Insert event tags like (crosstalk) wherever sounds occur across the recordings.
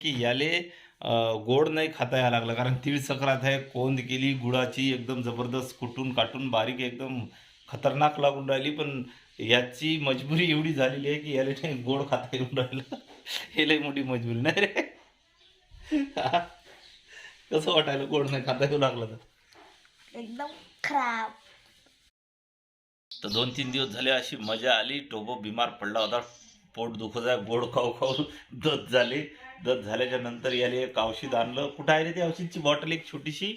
की याले गोड नाही खाता यायला लागलं. कारण तीळ सक्रात आहे कोंद केली गुळाची एकदम जबरदस्त कुटून काटून बारीक एकदम खतरनाक लागून राहिली. पण याची मजबुरी एवढी झालेली आहे की याला नाही गोड खाता येऊन राहिलं. हे लई मोठी मजबुरी नाही रे? कसं वाटायला गोड नाही खाता येऊ लागलं तर? एकदम खराब. तर दोन तीन दिवस झाले अशी मजा आली. टोबो बिमार पडला होता. पोट दुखत आहे गोड खाऊ खाऊ दत झाले. दत झाल्याच्यानंतर याले एक औषध आणलं. कुठं आहे रे ते औषधची बॉटल एक छोटीशी?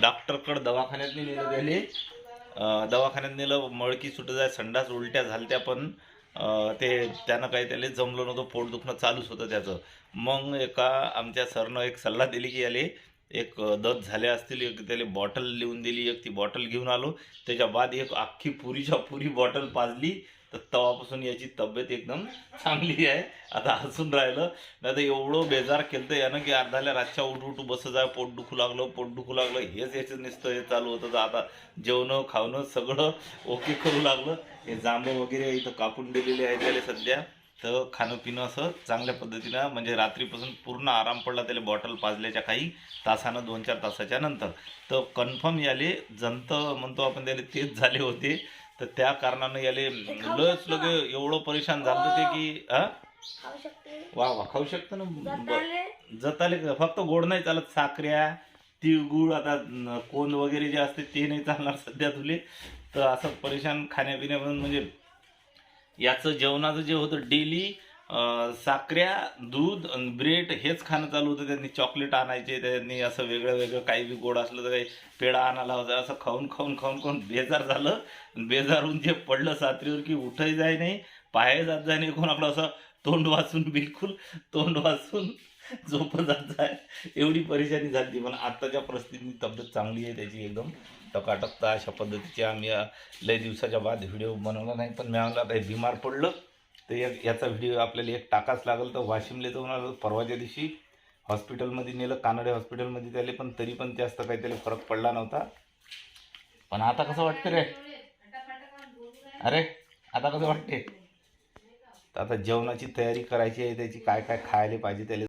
डॉक्टरकडं दवाखान्यात नेलं त्याले. दवाखान्यात नेलं मळकी सुटत आहे संडास उलट्या झालत्या पण ते त्यानं काही त्याला जमलं नव्हतं पोट दुखणं चालूच होतं त्याचं. मग एका आमच्या सरनं एक सल्ला दिली की याले एक दत झाले असतील एक त्याला बॉटल लिहून दिली एक ती बॉटल घेऊन आलो. त्याच्या बाद एक अख्खी पुरीच्या पुरी बॉटल पाजली. तर तवापासून याची तब्येत एकदम चांगली आहे. आता हसून राहिलं. नाही तर एवढं बेजार केलं तर यानं की अर्धाल्या रातच्या उठू उठू बसत आहे पोट दुखू लागलं पोट दुखू लागलं. हेच याचं नुसतं हे चालू होतं. तर आता जेवणं खावणं सगळं ओके करू लागलं. हे जांभं वगैरे इथं कापून दिलेले आहे त्याला सध्या. तर खाणं पिणं असं चांगल्या पद्धतीनं म्हणजे रात्रीपासून पूर्ण आराम पडला त्याला बॉटल पाजल्याच्या काही तासानं दोन चार तासाच्या नंतर. तर कन्फर्म याले जंत म्हणतो आपण त्याला तेच झाले होते. तर त्या कारणानं याले लस लगे एवढं परेशान झालं होते की हा वा वा खाऊ शकतो ना. जाताले? फक्त गोड नाही चालत साखऱ्या तिळगुळ आता कोंद वगैरे जे असते ते नाही चालणार सध्या तुले. तर असं परेशान खाण्यापिण्यामधून म्हणजे याचं जेवणाचं जे होतं डेली साखऱ्या दूध ब्रेड हेच खाणं चालू होतं. त्यांनी चॉकलेट आणायचे त्यांनी असं वेगळं वेगळं काही बी गोड असलं तर काही पेढा आणायला होता असं खाऊन खाऊन खाऊन खाऊन बेजार झालं. बेजारून जे पडलं सात्रीवर की उठही जाय नाही पाय जात जाय नाही. कोणाकडं असं तोंड वाचून बिलकुल तोंड वाचून (laughs) झोप जात एवढी परेशानी झाली पण आत्ताच्या परिस्थितीत तब्येत चांगली आहे त्याची एकदम टकाटकता अशा पद्धतीची आम्ही लय दिवसाच्या बाद व्हिडिओ बनवला नाही पण मी म्हणलं आता बिमार पडलं तर या याचा व्हिडिओ आपल्याला एक टाकाच लागेल तर वाशिमला जाऊन होणार परवाच्या दिवशी. हॉस्पिटलमध्ये नेलं कानडे हॉस्पिटलमध्ये त्याले पण तरी पण जास्त काही त्याला फरक पडला नव्हता. पण आता कसं वाटतं रे? अरे आता कसं वाटते तर आता जेवणाची तयारी करायची आहे त्याची काय काय खायला पाहिजे त्याला